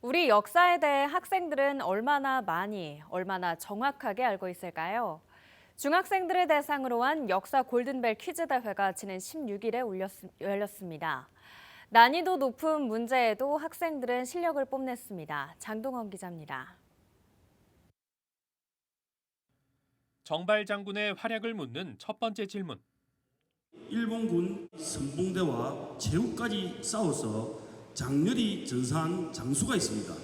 우리 역사에 대해 학생들은 얼마나 많이, 얼마나 정확하게 알고 있을까요? 중학생들을 대상으로 한 역사 골든벨 퀴즈 대회가 지난 16일에 열렸습니다. 난이도 높은 문제에도 학생들은 실력을 뽐냈습니다. 장동원 기자입니다. 정발 장군의 활약을 묻는 첫 번째 질문. 일본군 선봉대와 제후까지 싸워서 장렬히 전사한 장수가 있습니다.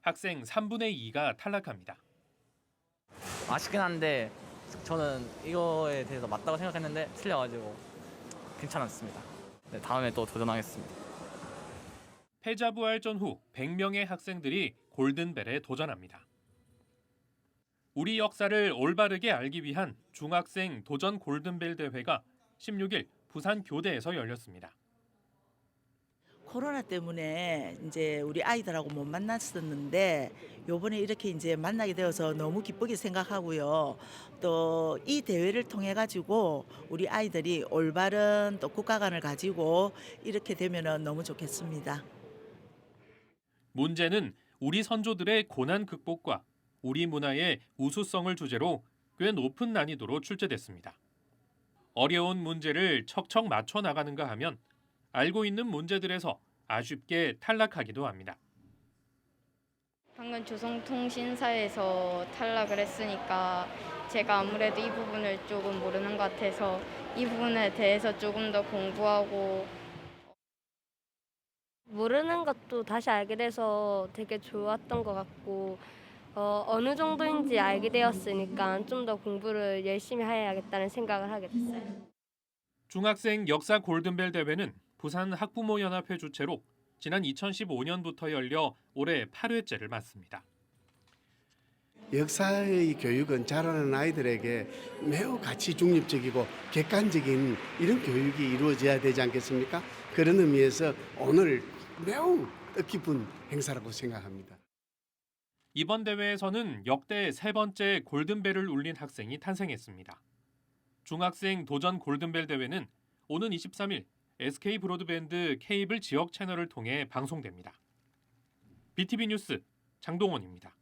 학생 3분의 2가 탈락합니다. 아쉽긴 한데 저는 이거에 대해서 맞다고 생각했는데 틀려가지고 괜찮았습니다. 네, 다음에 또 도전하겠습니다. 패자부활 전 후 100명의 학생들이 골든벨에 도전합니다. 우리 역사를 올바르게 알기 위한 중학생 도전 골든벨 대회가 16일 부산 교대에서 열렸습니다. 코로나 때문에 이제 우리 아이들하고 못 만났었는데 요번에 이렇게 이제 만나게 되어서 너무 기쁘게 생각하고요. 또 이 대회를 통해 가지고 우리 아이들이 올바른 또 국가관을 가지고 이렇게 되면은 너무 좋겠습니다. 문제는 우리 선조들의 고난 극복과 우리 문화의 우수성을 주제로 꽤 높은 난이도로 출제됐습니다. 어려운 문제를 척척 맞춰 나가는가 하면 알고 있는 문제들에서 아쉽게 탈락하기도 합니다. 방금 조선통신사에서 탈락을 했으니까 제가 아무래도 이 부분을 조금 모르는 것 같아서 이 부분에 대해서 조금 더 공부하고 모르는 것도 다시 알게 돼서 되게 좋았던 것 같고 어, 어느 정도인지 알게 되었으니까 좀 더 공부를 열심히 해야겠다는 생각을 하게 됐어요. 중학생 역사 골든벨 대회는 부산 학부모 연합회 주최로 지난 2015년부터 열려 올해 8회째를 맞습니다. 역사의 교육은 자라는 아이들에게 매우 가치 중립적이고 객관적인 이런 교육이 이루어져야 되지 않겠습니까? 그런 의미에서 오늘 매우 뜻깊은 행사라고 생각합니다. 이번 대회에서는 역대 세 번째 골든벨을 울린 학생이 탄생했습니다. 중학생 도전 골든벨 대회는 오는 23일 SK 브로드밴드 케이블 지역 채널을 통해 방송됩니다. BTV 뉴스 장동원입니다.